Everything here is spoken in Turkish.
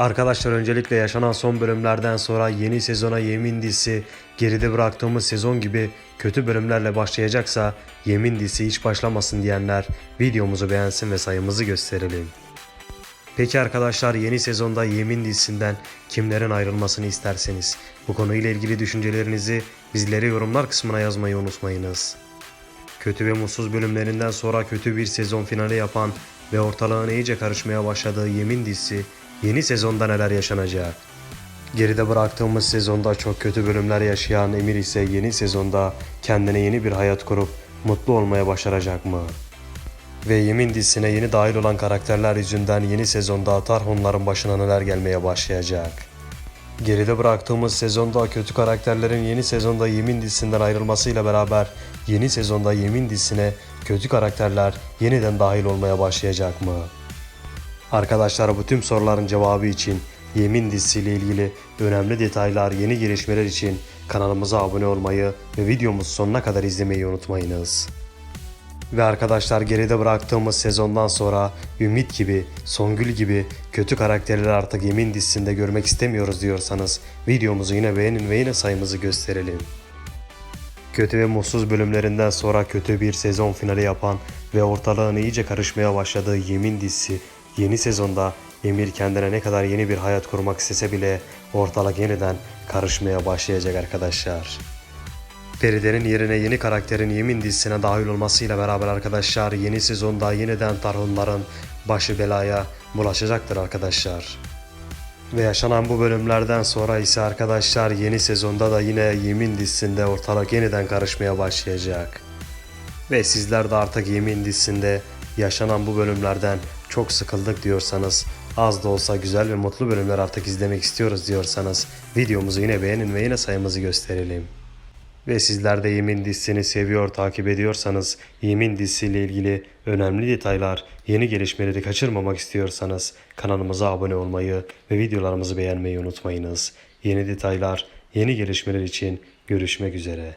Arkadaşlar öncelikle yaşanan son bölümlerden sonra yeni sezona Yemin dizisi geride bıraktığımız sezon gibi kötü bölümlerle başlayacaksa Yemin dizisi hiç başlamasın diyenler videomuzu beğensin ve sayımızı gösterelim. Peki arkadaşlar yeni sezonda Yemin dizisinden kimlerin ayrılmasını isterseniz bu konuyla ilgili düşüncelerinizi bizlere yorumlar kısmına yazmayı unutmayınız. Kötü ve mutsuz bölümlerinden sonra kötü bir sezon finali yapan ve ortalığın iyice karışmaya başladığı Yemin dizisi yeni sezonda neler yaşanacak? Geride bıraktığımız sezonda çok kötü bölümler yaşayan Emir ise yeni sezonda kendine yeni bir hayat kurup mutlu olmaya başaracak mı? Ve Yemin dizisine yeni dahil olan karakterler yüzünden yeni sezonda Tarhunların başına neler gelmeye başlayacak? Geride bıraktığımız sezonda kötü karakterlerin yeni sezonda Yemin dizisinden ayrılmasıyla beraber yeni sezonda Yemin dizisine kötü karakterler yeniden dahil olmaya başlayacak mı? Arkadaşlar bu tüm soruların cevabı için Yemin dizisiyle ilgili önemli detaylar, yeni gelişmeler için kanalımıza abone olmayı ve videomuzu sonuna kadar izlemeyi unutmayınız. Ve arkadaşlar geride bıraktığımız sezondan sonra Ümit gibi, Songül gibi kötü karakterleri artık Yemin dizisinde görmek istemiyoruz diyorsanız videomuzu yine beğenin ve yine sayımızı gösterelim. Kötü ve mutsuz bölümlerinden sonra kötü bir sezon finali yapan ve ortalığın iyice karışmaya başladığı Yemin dizisi yeni sezonda Emir kendine ne kadar yeni bir hayat kurmak istese bile ortalık yeniden karışmaya başlayacak arkadaşlar. Feride'nin yerine yeni karakterin Yemin dizisine dahil olmasıyla beraber arkadaşlar yeni sezonda yeniden Tarhunların başı belaya bulaşacaktır arkadaşlar. Ve yaşanan bu bölümlerden sonra ise arkadaşlar yeni sezonda da yine Yemin dizisinde ortalık yeniden karışmaya başlayacak. Ve sizler de artık Yemin dizisinde yaşanan bu bölümlerden çok sıkıldık diyorsanız az da olsa güzel ve mutlu bölümler artık izlemek istiyoruz diyorsanız videomuzu yine beğenin ve yine sayımızı gösterelim. Ve sizler de Yemin dizisini seviyor, takip ediyorsanız Yemin dizisiyle ilgili önemli detaylar, yeni gelişmeleri kaçırmamak istiyorsanız kanalımıza abone olmayı ve videolarımızı beğenmeyi unutmayınız. Yeni detaylar, yeni gelişmeler için görüşmek üzere.